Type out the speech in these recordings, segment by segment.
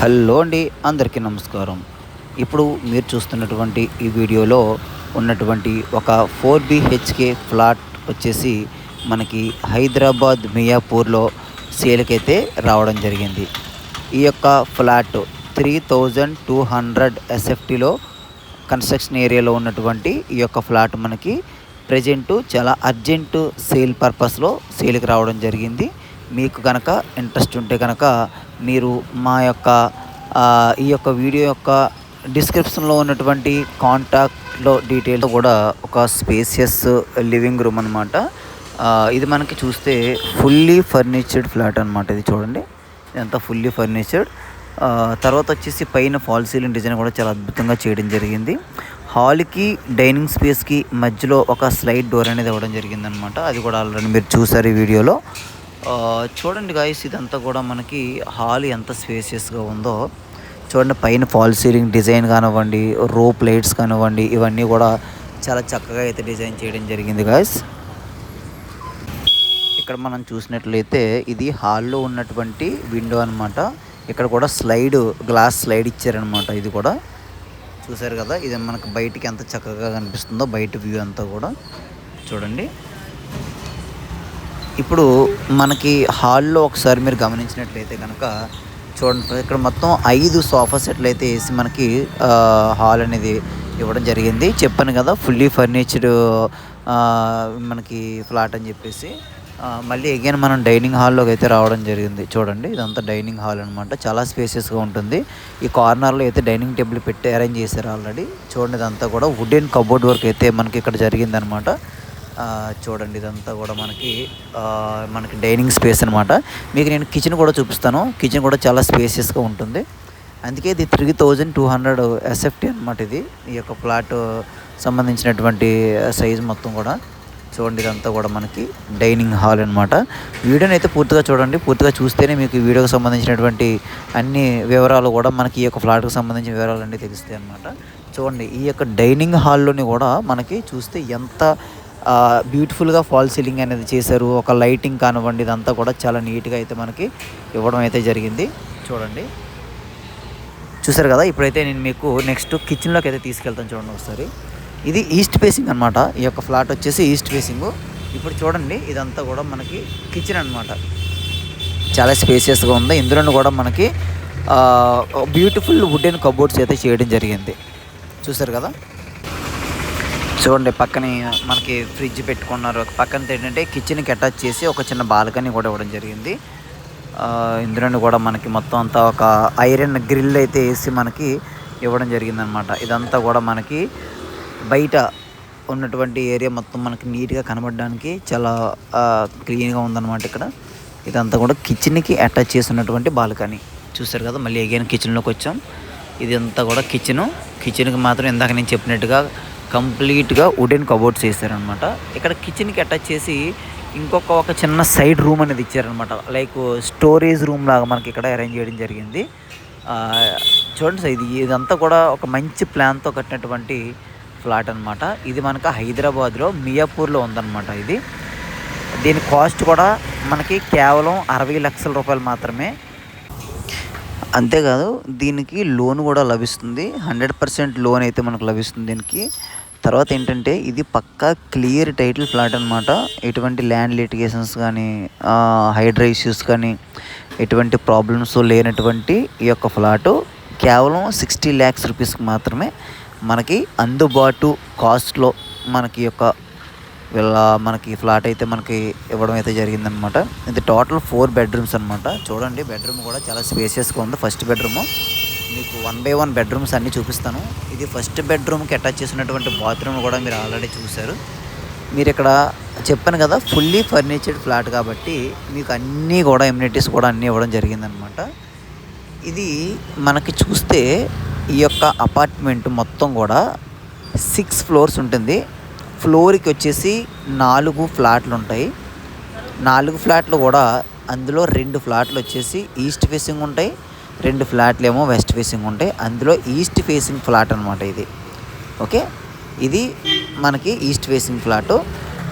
Hello అండి అందరికీ నమస్కారం. ఇప్పుడు మీరు చూస్తున్నటువంటి ఈ వీడియోలో ఉన్నటువంటి ఒక ఫోర్ బిహెచ్కే ఫ్లాట్ వచ్చేసి మనకి హైదరాబాద్ మియాపూర్లో సేల్కైతే రావడం జరిగింది. ఈ యొక్క flat three thousand two hundred ఎస్ఎఫ్టీలో construction ఏరియాలో ఉన్నటువంటి ఈ యొక్క ఫ్లాట్ మనకి ప్రజెంటు చాలా అర్జెంటు సేల్ పర్పస్లో సేల్కి రావడం జరిగింది. మీకు కనుక ఇంట్రెస్ట్ ఉంటే కనుక మీరు మా యొక్క ఈ యొక్క వీడియో యొక్క డిస్క్రిప్షన్లో ఉన్నటువంటి కాంటాక్ట్లో డీటెయిల్ కూడా ఒక స్పేసియస్ లివింగ్ రూమ్ అనమాట ఇది మనకి చూస్తే ఫుల్లీ ఫర్నిచర్డ్ ఫ్లాట్ అనమాట ఇది చూడండి. ఇదంతా ఫుల్లీ ఫర్నిచర్డ్. తర్వాత వచ్చేసి పైన ఫాల్ సీలింగ్ డిజైన్ కూడా చాలా అద్భుతంగా చేయడం జరిగింది. హాల్కి డైనింగ్ స్పేస్కి మధ్యలో ఒక స్లైడ్ డోర్ అనేది ఇవ్వడం జరిగిందనమాట అది కూడా ఆల్రెడీ మీరు చూసారు ఈ వీడియోలో. చూడండి గాయస్ ఇదంతా కూడా మనకి హాల్ ఎంత స్పేసియస్గా ఉందో. చూడండి పైన ఫాల్ సీలింగ్ డిజైన్ కానివ్వండి రోప్ లైట్స్ కానివ్వండి ఇవన్నీ కూడా చాలా చక్కగా అయితే డిజైన్ చేయడం జరిగింది గాయస్ ఇక్కడ మనం చూసినట్లయితే ఇది హాల్లో ఉన్నటువంటి విండో అన్నమాట. ఇక్కడ కూడా స్లైడ్ గ్లాస్ స్లైడ్ ఇచ్చారనమాట ఇది కూడా. చూసారు కదా ఇది మనకు బయటికి ఎంత చక్కగా కనిపిస్తుందో బయట వ్యూ అంతా కూడా. చూడండి. ఇప్పుడు మనకి హాల్లో ఒకసారి మీరు గమనించినట్లయితే కనుక చూడండి ఇక్కడ మొత్తం ఐదు సోఫా సెట్లు అయితే వేసి మనకి హాల్ అనేది ఇవ్వడం జరిగింది. చెప్పాను కదా ఫుల్లీ ఫర్నిచర్డ్ మనకి ఫ్లాట్ అని చెప్పేసి. మళ్ళీ అగైన్ మనం డైనింగ్ హాల్లోకి అయితే రావడం జరిగింది. చూడండి ఇదంతా డైనింగ్ హాల్ అనమాట చాలా స్పేసెస్గా ఉంటుంది. ఈ కార్నర్లో అయితే డైనింగ్ టేబుల్ పెట్టి అరేంజ్ చేశారు ఆల్రెడీ చూడండి ఇదంతా కూడా వుడెన్ కబోర్డ్ వర్క్ అయితే మనకి ఇక్కడ జరిగిందనమాట చూడండి ఇదంతా కూడా మనకి మనకి డైనింగ్ స్పేస్ అనమాట మీకు నేను కిచెన్ కూడా చూపిస్తాను. కిచెన్ కూడా చాలా స్పేసియస్గా ఉంటుంది. అందుకే ఇది three thousand two hundred SFT అనమాట ఇది. ఈ యొక్క ప్లాట్ సంబంధించినటువంటి సైజ్ మొత్తం కూడా. చూడండి ఇదంతా కూడా మనకి డైనింగ్ హాల్ అనమాట వీడియోని అయితే పూర్తిగా చూడండి. పూర్తిగా చూస్తేనే మీకు ఈ వీడియోకి సంబంధించినటువంటి అన్ని వివరాలు కూడా మనకి ఈ యొక్క ఫ్లాట్కి సంబంధించిన వివరాలు అన్నీ తెలుస్తాయి అనమాట చూడండి ఈ యొక్క డైనింగ్ హాల్లోని కూడా మనకి చూస్తే ఎంత బ్యూటిఫుల్గా ఫాల్ సీలింగ్ అనేది చేశారు. ఒక లైటింగ్ కానివ్వండి ఇదంతా కూడా చాలా నీట్గా అయితే మనకి ఇవ్వడం అయితే జరిగింది. చూడండి. చూసారు కదా ఇప్పుడైతే నేను మీకు నెక్స్ట్ కిచెన్లోకి అయితే తీసుకెళ్తాను చూడండి ఒకసారి. ఇది ఈస్ట్ ఫేసింగ్ అనమాట ఈ యొక్క ఫ్లాట్ వచ్చేసి ఈస్ట్ ఫేసింగ్ ఇప్పుడు చూడండి ఇదంతా కూడా మనకి కిచెన్ అనమాట చాలా స్పేసియస్గా ఉంది. ఇందులో కూడా మనకి బ్యూటిఫుల్ వుడెన్ కబోర్డ్స్ అయితే చేయడం జరిగింది. చూసారు కదా? చూడండి పక్కనే మనకి ఫ్రిడ్జ్ పెట్టుకున్నారు. పక్కన ఏంటంటే కిచెన్కి అటాచ్ చేసి ఒక చిన్న బాల్కనీ కూడా ఇవ్వడం జరిగింది. ఆ, ఇందులో కూడా మనకి మొత్తం అంతా ఒక ఐరన్ గ్రిల్ అయితే వేసి మనకి ఇవ్వడం జరిగిందనమాట ఇదంతా కూడా మనకి బయట ఉన్నటువంటి ఏరియా మొత్తం మనకి నీట్గా కనబడడానికి చాలా క్లీన్గా ఉందన్నమాట ఇక్కడ. ఇదంతా కూడా కిచెన్కి అటాచ్ చేసి ఉన్నటువంటి బాల్కనీ. చూసారు కదా మళ్ళీ అగైన్ కిచెన్లోకి వచ్చాం. ఇది అంతా కూడా కిచెను కిచెన్కి మాత్రం ఇందాక నేను చెప్పినట్టుగా కంప్లీట్గా వుడెన్ కబోర్డ్స్ వేసారనమాట ఇక్కడ కిచెన్కి అటాచ్ చేసి ఇంకొక ఒక చిన్న సైడ్ రూమ్ అనేది ఇచ్చారనమాట లైక్ స్టోరేజ్ రూమ్ లాగా మనకి ఇక్కడ అరేంజ్ చేయడం జరిగింది. చూడండి సార్ ఇది ఇదంతా కూడా ఒక మంచి ప్లాన్తో కట్టినటువంటి ఫ్లాట్ అనమాట ఇది మనకు హైదరాబాద్లో మియాపూర్లో ఉందన్నమాట ఇది. దీని కాస్ట్ కూడా మనకి కేవలం అరవై లక్షల రూపాయలు మాత్రమే. అంతేకాదు దీనికి లోన్ కూడా లభిస్తుంది. హండ్రెడ్ పర్సెంట్ లోన్ అయితే మనకు లభిస్తుంది దీనికి. తర్వాత ఏంటంటే ఇది పక్కా క్లియర్ టైటిల్ ఫ్లాట్ అనమాట ఎటువంటి ల్యాండ్ లిటిగేషన్స్ కానీ హైడ్రా ఇష్యూస్ కానీ ఎటువంటి ప్రాబ్లమ్స్ లేనటువంటి ఈ యొక్క ఫ్లాటు కేవలం సిక్స్టీ ల్యాక్స్ రూపీస్కి మాత్రమే మనకి అందుబాటు కాస్ట్లో మనకి యొక్క వీళ్ళ మనకి ఫ్లాట్ అయితే మనకి ఇవ్వడం అయితే జరిగిందనమాట ఇది టోటల్ ఫోర్ బెడ్రూమ్స్ అనమాట చూడండి బెడ్రూమ్ కూడా చాలా స్పేసియస్గా ఉంది. ఫస్ట్ బెడ్రూమ్ మీకు వన్ బై వన్ బెడ్రూమ్స్ అన్నీ చూపిస్తాను. ఇది ఫస్ట్ బెడ్రూమ్కి అటాచ్ చేసినటువంటి బాత్రూమ్ కూడా మీరు ఆల్రెడీ చూశారు. మీరు ఇక్కడ చెప్పాను కదా ఫుల్లీ ఫర్నిచర్డ్ ఫ్లాట్ కాబట్టి మీకు అన్నీ కూడా ఎమ్యూనిటీస్ కూడా అన్నీ ఇవ్వడం జరిగిందనమాట ఇది మనకి చూస్తే ఈ యొక్క అపార్ట్మెంట్ మొత్తం కూడా సిక్స్ ఫ్లోర్స్ ఉంటుంది. ఫ్లోర్కి వచ్చేసి నాలుగు ఫ్లాట్లు ఉంటాయి నాలుగు ఫ్లాట్లు కూడా అందులో రెండు ఫ్లాట్లు వచ్చేసి ఈస్ట్ ఫేసింగ్ ఉంటాయి రెండు ఫ్లాట్లు ఏమో వెస్ట్ ఫేసింగ్ ఉంటాయి. అందులో ఈస్ట్ ఫేసింగ్ ఫ్లాట్ అనమాట ఇది. ఓకే? ఇది మనకి ఈస్ట్ ఫేసింగ్ ఫ్లాట్.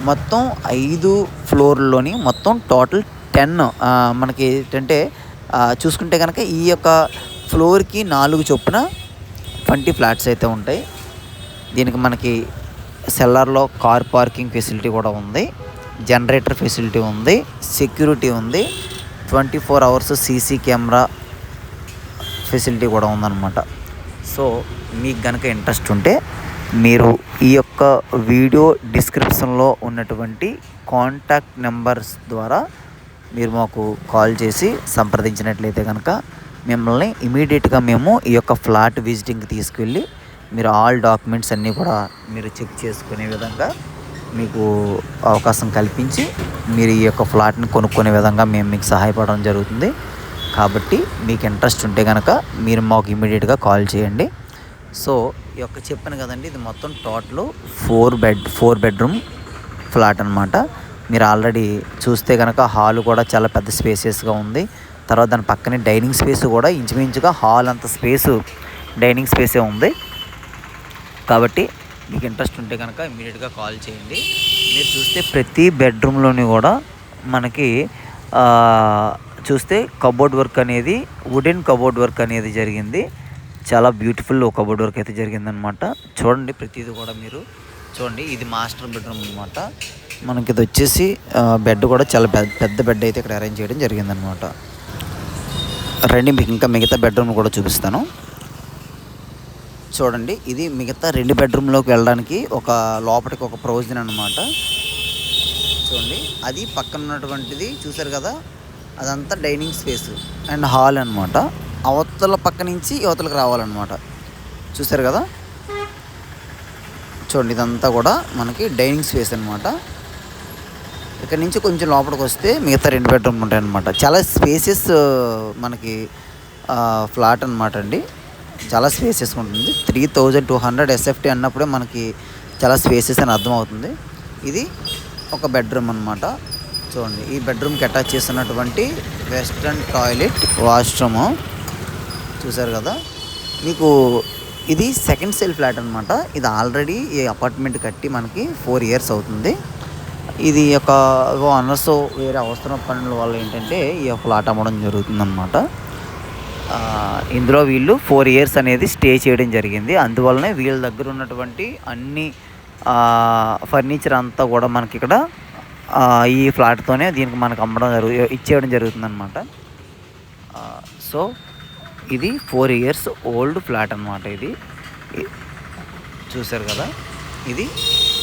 మొత్తం ఐదు ఫ్లోర్లోని మొత్తం టోటల్ టెన్ మనకి ఏంటంటే చూసుకుంటే కనుక ఈ యొక్క ఫ్లోర్కి నాలుగు చొప్పున ట్వంటీ ఫ్లాట్స్ అయితే ఉంటాయి. దీనికి మనకి సెల్లార్లో కార్ పార్కింగ్ ఫెసిలిటీ కూడా ఉంది. జనరేటర్ ఫెసిలిటీ ఉంది. సెక్యూరిటీ ఉంది. Twenty four hours CC camera facility కూడా ఉందన్నమాట. సో మీకు కనుక ఇంట్రెస్ట్ ఉంటే మీరు ఈ యొక్క వీడియో డిస్క్రిప్షన్లో ఉన్నటువంటి కాంటాక్ట్ నెంబర్స్ ద్వారా మీరు మాకు కాల్ చేసి సంప్రదించినట్లయితే కనుక మిమ్మల్ని ఇమీడియట్గా మేము ఈ యొక్క ఫ్లాట్ విజిటింగ్కి తీసుకెళ్ళి మీరు ఆల్ డాక్యుమెంట్స్ అన్నీ కూడా మీరు చెక్ చేసుకునే విధంగా మీకు అవకాశం కల్పించి మీరు ఈ యొక్క ఫ్లాట్ని కొనుక్కునే విధంగా మేము మీకు సహాయపడడం జరుగుతుంది. కాబట్టి మీకు ఇంట్రెస్ట్ ఉంటే కనుక మీరు మాకు ఇమీడియట్గా కాల్ చేయండి. సో ఈ యొక్క చెప్పాను కదండి ఇది మొత్తం total four bed four bedroom flat అనమాట మీరు ఆల్రెడీ చూస్తే కనుక హాల్ కూడా చాలా పెద్ద స్పేసెస్గా ఉంది. తర్వాత దాని పక్కనే డైనింగ్ స్పేస్ కూడా ఇంచుమించుగా హాల్ అంత స్పేసు డైనింగ్ స్పేసే ఉంది. కాబట్టి మీకు ఇంట్రెస్ట్ ఉంటే కనుక ఇమీడియట్గా కాల్ చేయండి. మీరు చూస్తే ప్రతి బెడ్రూమ్లోని కూడా మనకి చూస్తే కబోర్డ్ వర్క్ అనేది వుడెన్ కబోర్డ్ వర్క్ అనేది జరిగింది. చాలా బ్యూటిఫుల్ కబోర్డ్ వర్క్ అయితే జరిగిందనమాట చూడండి ప్రతిదీ కూడా మీరు. చూడండి ఇది మాస్టర్ బెడ్రూమ్ అనమాట మనకి ఇది వచ్చేసి బెడ్ కూడా చాలా పెద్ద పెద్ద బెడ్ అయితే ఇక్కడ అరేంజ్ చేయడం జరిగిందనమాట రండి మీకు ఇంకా మిగతా బెడ్రూమ్ కూడా చూపిస్తాను. చూడండి. ఇది మిగతా రెండు బెడ్రూమ్లోకి వెళ్ళడానికి ఒక లోపలికి ఒక ప్రొవిజన్ అనమాట చూడండి. అది పక్కన ఉన్నటువంటిది చూసారు కదా? అదంతా డైనింగ్ స్పేస్ అండ్ హాల్ అనమాట అవతల పక్క నుంచి యువతలకు రావాలన్నమాట. చూసారు కదా? చూడండి ఇదంతా కూడా మనకి డైనింగ్ స్పేస్ అనమాట ఇక్కడ నుంచి కొంచెం లోపలికి వస్తే మిగతా రెండు బెడ్రూమ్లు ఉంటాయి అనమాట చాలా స్పేసెస్ మనకి ఫ్లాట్ అనమాట అండి. చాలా స్పేసెస్ ఉంటుంది. Three thousand two hundred SFT అన్నప్పుడే మనకి చాలా స్పేసెస్ అని అర్థమవుతుంది. ఇది ఒక బెడ్రూమ్ అనమాట చూడండి ఈ బెడ్రూమ్కి అటాచ్ చేసినటువంటి వెస్ట్రన్ టాయిలెట్ వాష్రూము చూసారు కదా? మీకు ఇది సెకండ్ సెల్ ఫ్లాట్ అనమాట ఇది ఆల్రెడీ ఈ అపార్ట్మెంట్ కట్టి మనకి ఫోర్ ఇయర్స్ అవుతుంది. ఇది ఒక ఓనర్స్ వేరే అవసరం పనుల వల్ల ఏంటంటే ఈ ఫ్లాట్ అమ్మడం జరుగుతుందన్నమాట. ఇందులో వీళ్ళు ఫోర్ ఇయర్స్ అనేది స్టే చేయడం జరిగింది. అందువలనే వీళ్ళ దగ్గర ఉన్నటువంటి అన్ని ఫర్నిచర్ అంతా కూడా మనకి ఇక్కడ ఈ ఫ్లాట్తోనే దీనికి మనకు అమ్మడం జరుగు ఇచ్చేయడం జరుగుతుందన్నమాట. సో ఇది ఫోర్ ఇయర్స్ ఓల్డ్ ఫ్లాట్ అనమాట ఇది. చూసారు కదా? ఇది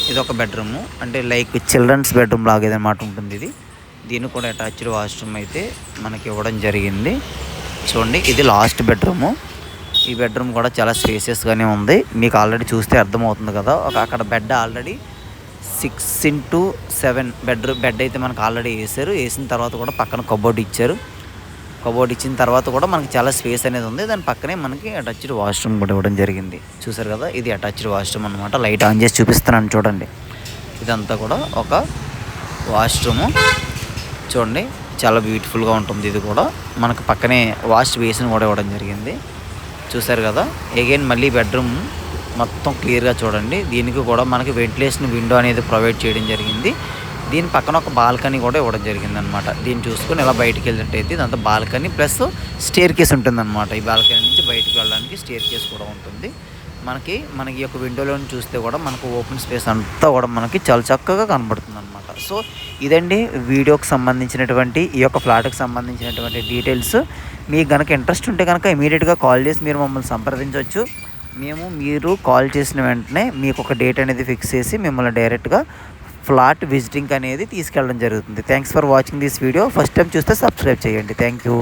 ఇది ఒక బెడ్రూము. అంటే లైక్ చిల్డ్రన్స్ బెడ్రూమ్ లాగా ఉంటుంది ఇది. దీన్ని కూడా అటాచ్డ్ వాష్రూమ్ అయితే మనకి ఇవ్వడం జరిగింది. చూడండి ఇది లాస్ట్ బెడ్రూము ఈ బెడ్రూమ్ కూడా చాలా స్పేసియస్గానే ఉంది. మీకు ఆల్రెడీ చూస్తే అర్థమవుతుంది కదా. ఒక అక్కడ bed already six into seven bedroom bed అయితే మనకు ఆల్రెడీ వేసారు వేసిన తర్వాత కూడా పక్కన కబోర్డ్ ఇచ్చారు. కబోర్డ్ ఇచ్చిన తర్వాత కూడా మనకి చాలా స్పేస్ అనేది ఉంది. దాని పక్కనే మనకి అటాచ్డ్ వాష్రూమ్ కూడా ఇవ్వడం జరిగింది. చూసారు కదా? ఇది అటాచ్డ్ వాష్రూమ్ అనమాట లైట్ ఆన్ చేసి చూపిస్తున్నాను చూడండి. ఇదంతా కూడా ఒక వాష్రూము చూడండి. చాలా బ్యూటిఫుల్గా ఉంటుంది ఇది కూడా. మనకు పక్కనే వాష్ బేసిన్ కూడా ఇవ్వడం జరిగింది. చూసారు కదా? అగైన్ మళ్ళీ బెడ్రూమ్ మొత్తం క్లియర్గా చూడండి. దీనికి కూడా మనకి వెంటిలేషన్ విండో అనేది ప్రొవైడ్ చేయడం జరిగింది. దీని పక్కన ఒక బాల్కనీ కూడా ఇవ్వడం జరిగింది అనమాట దీన్ని చూసుకొని ఇలా బయటికి వెళ్ళినట్టయితే ఇదంతా బాల్కనీ ప్లస్ స్టేర్ కేస్ ఉంటుందన్నమాట. ఈ బాల్కనీ నుంచి బయటకు వెళ్ళడానికి స్టేర్ కేస్ కూడా ఉంటుంది. మనకి మనకి యొక్క విండోలో చూస్తే కూడా మనకు ఓపెన్ స్పేస్ అంతా కూడా మనకి చాలా చక్కగా కనబడుతుంది అనమాట సో ఇదండి వీడియోకి సంబంధించినటువంటి ఈ యొక్క ఫ్లాట్కి సంబంధించినటువంటి డీటెయిల్స్ మీకు కనుక ఇంట్రెస్ట్ ఉంటే కనుక ఇమీడియట్గా కాల్ చేసి మీరు మమ్మల్ని సంప్రదించవచ్చు. మేము మీరు కాల్ చేసిన వెంటనే మీకు ఒక డేట్ అనేది ఫిక్స్ చేసి మిమ్మల్ని డైరెక్ట్గా ఫ్లాట్ విజిటింగ్ అనేది తీసుకెళ్ళడం జరుగుతుంది. Thanks for watching this video first time చూస్తే సబ్స్క్రైబ్ చేయండి. Thank you